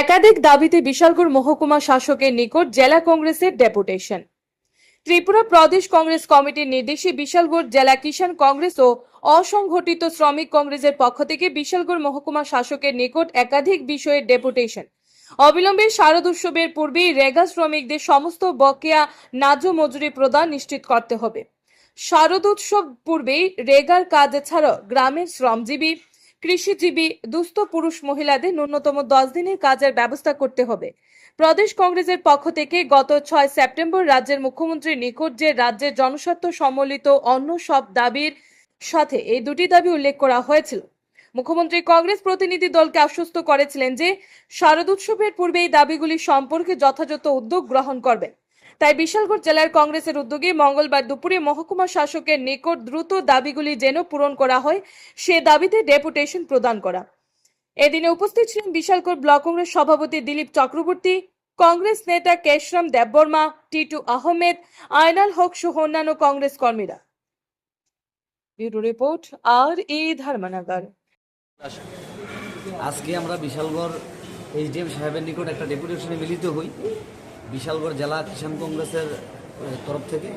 একাধিক দাবিতে বিশালগড় মহকুমা শাসকের নিকট জেলা কংগ্রেসের ডেপুটেশন। ত্রিপুরা প্রদেশ কংগ্রেস কমিটির নির্দেশে বিশালগড় জেলা কিষাণ কংগ্রেস ও অসংগঠিত শ্রমিক কংগ্রেসের পক্ষ থেকে বিশালগড় মহকুমা শাসকের নিকট একাধিক বিষয়ের ডেপুটেশন। অবিলম্বে শারদ উৎসবের পূর্বেই রেগা শ্রমিকদের সমস্ত বকেয়া ন্যায্য মজুরি প্রদান নিশ্চিত করতে হবে। শারদ উৎসব পূর্বেই রেগার কাজ ছাড়াও গ্রামের শ্রমজীবী কৃষিজীবী, দুস্থ পুরুষ মহিলাদের ন্যূনতম দশ দিনের কাজের ব্যবস্থা করতে হবে। প্রদেশ কংগ্রেসের পক্ষ থেকে গত ছয় সেপ্টেম্বর রাজ্যের মুখ্যমন্ত্রীর নিকট যে রাজ্যের জনস্বার্থ সম্বলিত অন্য সব দাবির সাথে এই দুটি দাবি উল্লেখ করা হয়েছিল। মুখ্যমন্ত্রী কংগ্রেস প্রতিনিধি দলকে আশ্বস্ত করেছিলেন যে, শারদ উৎসবের পূর্বে এই দাবিগুলি সম্পর্কে যথাযথ উদ্যোগ গ্রহণ করবেন। তাই বিশালগড় জেলার কংগ্রেসের উদ্যোগে মঙ্গলবার দুপুরে মহকুমা শাসকের নিকট দ্রুত দাবিগুলি যেন পূরণ করা হয়, সে দাবিতে ডেপুটেশন প্রদান করা। এদিনে উপস্থিত ছিলেন বিশালগড় ব্লক কংগ্রেস সভাপতি দিলীপ চক্রবর্তী, কংগ্রেস নেতা কেশরাম দেববর্মা, টিটু আহমেদ, আয়নাল হক সহ অন্যান্য কংগ্রেস কর্মীরা। ব্যুরো রিপোর্ট, আর এ ধর্মনগর। আজকে আমরা বিশালগড় এইচডিএম সাহেবের নিকট একটা ডেপুটেশনে মিলিত হই। বিশালগড় জেলা কিষাণ কংগ্রেসের তরফ থেকে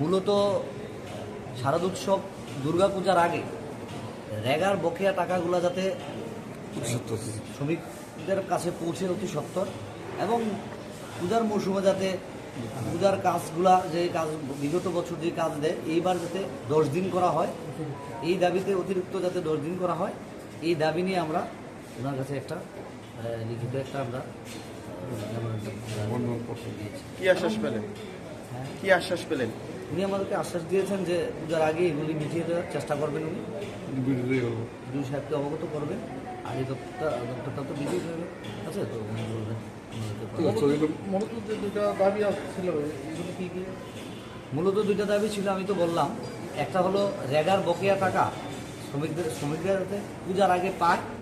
মূলত শারদ উৎসব দুর্গা পূজার আগে রেগার বকেয়া টাকাগুলো যাতে শ্রমিকদের কাছে পৌঁছে অতি সত্তর এবং পূজার মৌসুমে যাতে পূজার কাজগুলা যে কাজ, বিগত বছর যে কাজ দেয়, এইবার যাতে দশ দিন করা হয়, এই দাবিতে অতিরিক্ত যাতে দশ দিন করা হয়, এই দাবি নিয়ে আমরা ওনার কাছে একটা লিখিত একটা আমরা। কি আশ্বাস পেলেন? হ্যাঁ। কি আশ্বাস পেলেন? উনি আমাদেরকে আশ্বাস দিয়েছেন যে পূজার আগে এগুলি মিটিয়ে দেওয়ার চেষ্টা করবেন উনি। দুই সাহেবকে অবগত করবেন। আর এই দপ্তরটা দপ্তরটা তো বিজয়ী সাহেবের আছে তো উনি বলবেন মূলত যে দুটা দাবি ছিল এগুলো কি কি? মূলত দুইটা দাবি ছিল আমি তো বললাম। একটা হলো রেগার বকেয়া টাকা শ্রমিকদের শ্রমিকদের পূজার আগে পায়।